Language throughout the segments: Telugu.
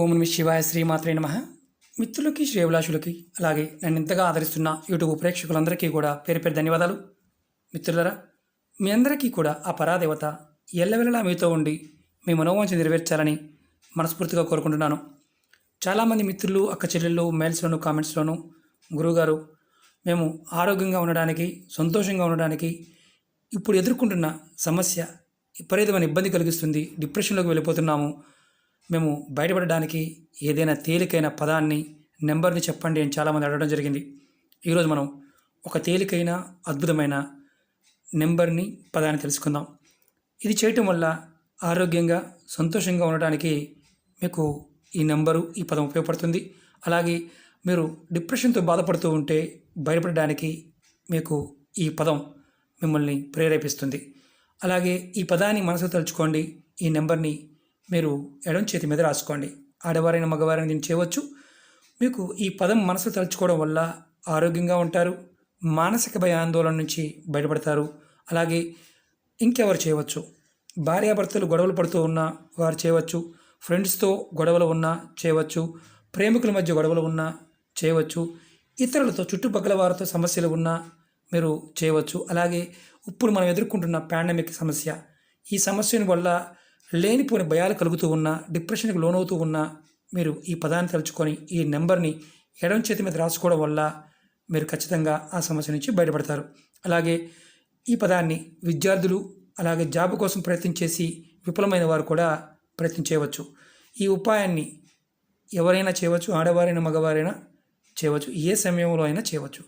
ఓం నమి శివాయ శ్రీమాత్రే నమ. మిత్రులకి శ్రేభిలాషులకి అలాగే నన్ను ఇంతగా ఆదరిస్తున్న యూట్యూబ్ ప్రేక్షకులందరికీ కూడా పేరు పేరు ధన్యవాదాలు. మిత్రులరా మీ అందరికీ కూడా ఆ పరాదేవత ఎల్లవెల్లలా మీతో ఉండి మీ మనోవాంఛ నెరవేర్చాలని మనస్ఫూర్తిగా కోరుకుంటున్నాను. చాలామంది మిత్రులు అక్క చెల్లెళ్ళు మెయిల్స్లోను కామెంట్స్లోను గురువుగారు మేము ఆరోగ్యంగా ఉండడానికి సంతోషంగా ఉండడానికి ఇప్పుడు ఎదుర్కొంటున్న సమస్య విపరీతమైన ఇబ్బంది కలిగిస్తుంది డిప్రెషన్లోకి వెళ్ళిపోతున్నాము మేము బయటపడడానికి ఏదైనా తేలికైన పదాన్ని నెంబర్ని చెప్పండి అని చాలామంది అడగడం జరిగింది. ఈరోజు మనం ఒక తేలికైన అద్భుతమైన నెంబర్ని పదాన్ని తెలుసుకుందాం. ఇది చేయటం వల్ల ఆరోగ్యంగా సంతోషంగా ఉండడానికి మీకు ఈ నెంబరు ఈ పదం ఉపయోగపడుతుంది. అలాగే మీరు డిప్రెషన్తో బాధపడుతూ ఉంటే బయటపడడానికి మీకు ఈ పదం మిమ్మల్ని ప్రేరేపిస్తుంది. అలాగే ఈ పదాన్ని మనసు తలుచుకోండి ఈ నెంబర్ని మీరు ఎడం చేతి మీద రాసుకోండి. ఆడవారైన మగవారైన దీన్ని చేయవచ్చు. మీకు ఈ పదం మనసు తలుచుకోవడం వల్ల ఆరోగ్యంగా ఉంటారు. మానసిక భయ ఆందోళన నుంచి బయటపడతారు. అలాగే ఇంకెవరు చేయవచ్చు? భార్యాభర్తలు గొడవలు పడుతూ ఉన్నా వారు చేయవచ్చు. ఫ్రెండ్స్తో గొడవలు ఉన్నా చేయవచ్చు. ప్రేమికుల మధ్య గొడవలు ఉన్నా చేయవచ్చు. ఇతరులతో చుట్టుపక్కల వారితో సమస్యలు ఉన్నా మీరు చేయవచ్చు. అలాగే ఇప్పుడు మనం ఎదుర్కొంటున్న పాండమిక్ సమస్య. ఈ సమస్యను వల్ల లేనిపోని భయాలు కలుగుతూ ఉన్నా డిప్రెషన్కి లోనవుతూ ఉన్నా మీరు ఈ పదాన్ని తలుచుకొని ఈ నెంబర్ని ఎడం చేతి మీద రాసుకోవడం వల్ల మీరు ఖచ్చితంగా ఆ సమస్య నుంచి బయటపడతారు. అలాగే ఈ పదాన్ని విద్యార్థులు అలాగే జాబ్ కోసం ప్రయత్నించేసి విఫలమైన వారు కూడా ప్రయత్నం చేయవచ్చు. ఈ ఉపాయాన్ని ఎవరైనా చేయవచ్చు ఆడవారైనా మగవారైనా చేయవచ్చు ఏ సమయంలో అయినా చేయవచ్చు.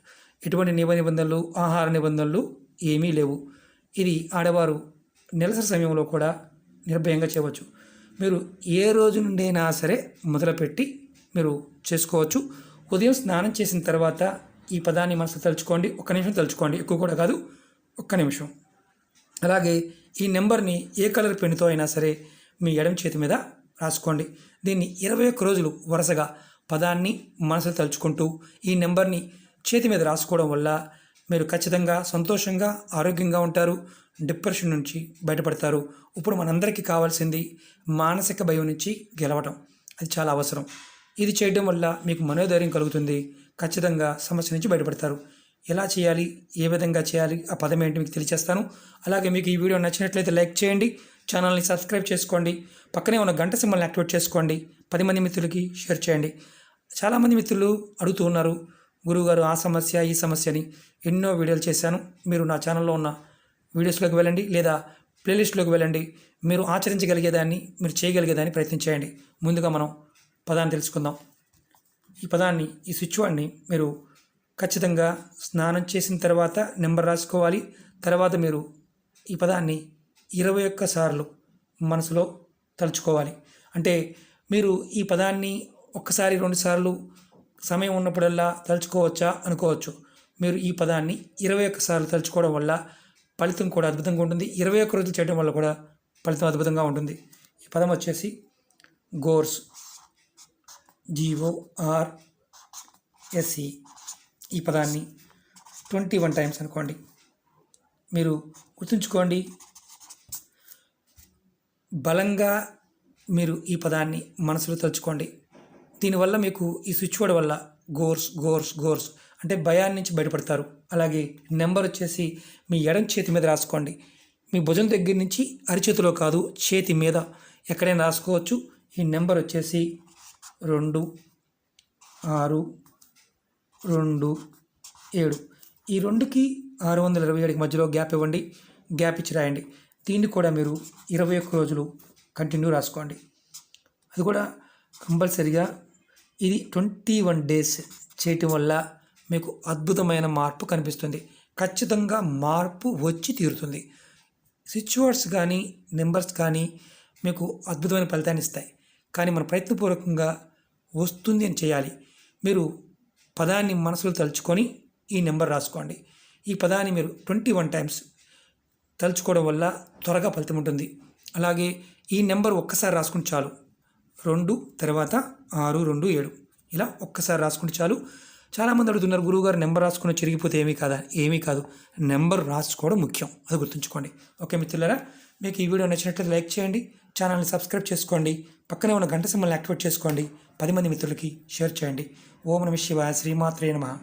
ఎటువంటి నియమ నిబంధనలు ఆహార నిబంధనలు ఏమీ లేవు. ఇది ఆడవారు నెలసరి సమయంలో కూడా నిర్భయంగా చేయవచ్చు. మీరు ఏ రోజు నుండైనా సరే మొదలుపెట్టి మీరు చేసుకోవచ్చు. ఉదయం స్నానం చేసిన తర్వాత ఈ పదాన్ని మనసు తలుచుకోండి. ఒక్క నిమిషం తలుచుకోండి. ఎక్కువ కూడా కాదు ఒక్క నిమిషం. అలాగే ఈ నెంబర్ని ఏ కలర్ పెన్నుతో అయినా సరే మీ ఎడమ చేతి మీద రాసుకోండి. దీన్ని ఇరవై ఒక్క రోజులు వరుసగా పదాన్ని మనసు తలుచుకుంటూ ఈ నెంబర్ని చేతి మీద రాసుకోవడం వల్ల మీరు ఖచ్చితంగా సంతోషంగా ఆరోగ్యంగా ఉంటారు. డిప్రెషన్ నుంచి బయటపడతారు. ఇప్పుడు మనందరికీ కావాల్సింది మానసిక భయం నుంచి గెలవటం. అది చాలా అవసరం. ఇది చేయడం వల్ల మీకు మనోధైర్యం కలుగుతుంది. ఖచ్చితంగా సమస్య నుంచి బయటపడతారు. ఎలా చేయాలి? ఏ విధంగా చేయాలి? ఆ పదం ఏంటి మీకు తెలియచేస్తాను. అలాగే మీకు ఈ వీడియో నచ్చినట్లయితే లైక్ చేయండి. ఛానల్ని సబ్స్క్రైబ్ చేసుకోండి. పక్కనే ఉన్న గంట సింబల్ని యాక్టివేట్ చేసుకోండి. పది మంది మిత్రులకి షేర్ చేయండి. చాలామంది మిత్రులు అడుగుతూ ఉన్నారు. గురువుగారు ఆ సమస్య ఈ సమస్యని ఎన్నో వీడియోలు చేశాను. మీరు నా ఛానల్లో ఉన్న వీడియోస్లోకి వెళ్ళండి లేదా ప్లేలిస్ట్లోకి వెళ్ళండి. మీరు ఆచరించగలిగేదాన్ని మీరు చేయగలిగేదాన్ని ప్రయత్నించేయండి ముందుగా మనం పదాన్ని తెలుసుకుందాం. ఈ పదాన్ని ఈ స్విచ్ వాడిని మీరు ఖచ్చితంగా స్నానం చేసిన తర్వాత నెంబర్ రాసుకోవాలి. తర్వాత మీరు ఈ పదాన్ని ఇరవై ఒక్క సార్లు మనసులో తలుచుకోవాలి. అంటే మీరు ఈ పదాన్ని ఒక్కసారి రెండుసార్లు సమయం ఉన్నప్పుడల్లా తలుచుకోవచ్చా అనుకోవచ్చు. మీరు ఈ పదాన్ని ఇరవై ఒక్కసార్లు తలుచుకోవడం వల్ల ఫలితం కూడా అద్భుతంగా ఉంటుంది. ఇరవై ఒక్క రోజులు చేయడం వల్ల కూడా ఫలితం అద్భుతంగా ఉంటుంది. ఈ పదం వచ్చేసి గోర్స్ జీఓఆర్ ఎస్ఈ ఈ పదాన్ని ట్వంటీ వన్ టైమ్స్ అనుకోండి. మీరు గుర్తుంచుకోండి. బలంగా మీరు ఈ పదాన్ని మనసులో తలుచుకోండి. దీనివల్ల మీకు ఈ స్విచ్ బోర్డ్ వల్ల గోర్స్ గోర్స్ గోర్స్ అంటే భయాన్ని నుంచి బయటపడతారు. అలాగే నెంబర్ వచ్చేసి మీ ఎడం చేతి మీద రాసుకోండి. మీ భుజం దగ్గర నుంచి అరిచేతిలో కాదు చేతి మీద ఎక్కడైనా రాసుకోవచ్చు. ఈ నెంబర్ వచ్చేసి రెండు ఆరు రెండు ఏడు. ఈ రెండుకి ఆరు వందల ఇరవై ఏడుకి మధ్యలో గ్యాప్ ఇవ్వండి. గ్యాప్ ఇచ్చి రాయండి. దీన్ని కూడా మీరు ఇరవై ఒక్క రోజులు కంటిన్యూ రాసుకోండి. అది కూడా కంపల్సరిగా ఇది ట్వంటీ వన్ డేస్ చేయటం వల్ల మీకు అద్భుతమైన మార్పు కనిపిస్తుంది. ఖచ్చితంగా మార్పు వచ్చి తీరుతుంది. సిచ్యువర్స్ కానీ నెంబర్స్ కానీ మీకు అద్భుతమైన ఫలితాన్ని ఇస్తాయి. కానీ మన ప్రయత్నపూర్వకంగా వస్తుంది అని చేయాలి. మీరు పదాన్ని మనసులో తలుచుకొని ఈ నెంబర్ రాసుకోండి. ఈ పదాన్ని మీరు ట్వంటీ వన్ టైమ్స్ తలుచుకోవడం వల్ల త్వరగా ఫలితం ఉంటుంది. అలాగే ఈ నెంబర్ ఒక్కసారి రాసుకుని చాలు. రెండు తర్వాత ఆరు రెండు ఏడు. ఇలా ఒక్కసారి రాసుకుంటే చాలు. చాలామంది అడుగుతున్నారు గురువుగారు నెంబర్ రాసుకుని చిరిగిపోతే ఏమీ కాదా? ఏమీ కాదు. నెంబర్ రాసుకోవడం ముఖ్యం. అది గుర్తుంచుకోండి. ఓకే మిత్రులారా మీకు ఈ వీడియో నచ్చినట్లయితే లైక్ చేయండి ఛానల్ని సబ్స్క్రైబ్ చేసుకోండి పక్కనే ఉన్న గంట సింబల్ని యాక్టివేట్ చేసుకోండి పది మంది మిత్రులకి షేర్ చేయండి. ఓం నమ శివ శ్రీమాత్రే నమ.